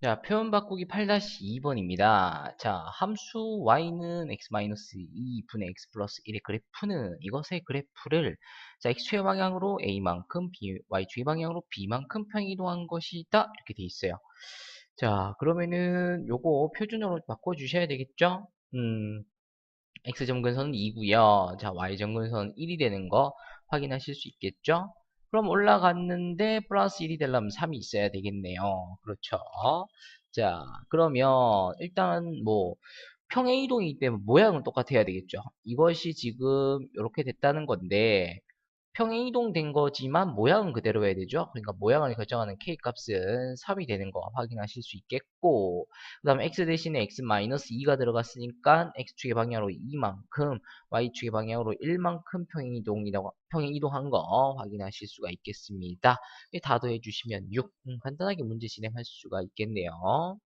자, 표현 바꾸기 8-2번입니다. 자, 함수 y는 x-2 분의 x 플러스 1의 그래프는 이것의 그래프를 자, x축의 방향으로 a만큼, y축의 방향으로 b만큼 평이동한 것이다. 이렇게 돼 있어요. 자, 그러면은 요거 표준으로 바꿔주셔야 되겠죠? 음, x점근선은 2고요. 자, y점근선은 1이 되는 거 확인하실 수 있겠죠? 그럼 올라갔는데 플러스 1이 되려면 3이 있어야 되겠네요. 그렇죠. 자, 그러면 일단 뭐 평행 이동이기 때문에 모양은 똑같아야 되겠죠. 이것이 지금 이렇게 됐다는 건데 평행 이동된 거지만 모양은 그대로 해야 되죠. 그러니까 모양을 결정하는 k 값은 3이 되는 거 확인하실 수 있겠고 그 다음에 x 대신에 x-2가 들어갔으니까 x축의 방향으로 2만큼 y축의 방향으로 1만큼 평행 이동이라고 평행 이동한 거 확인하실 수가 있겠습니다. 다 더해 주시면 6 음, 간단하게 문제 진행할 수가 있겠네요.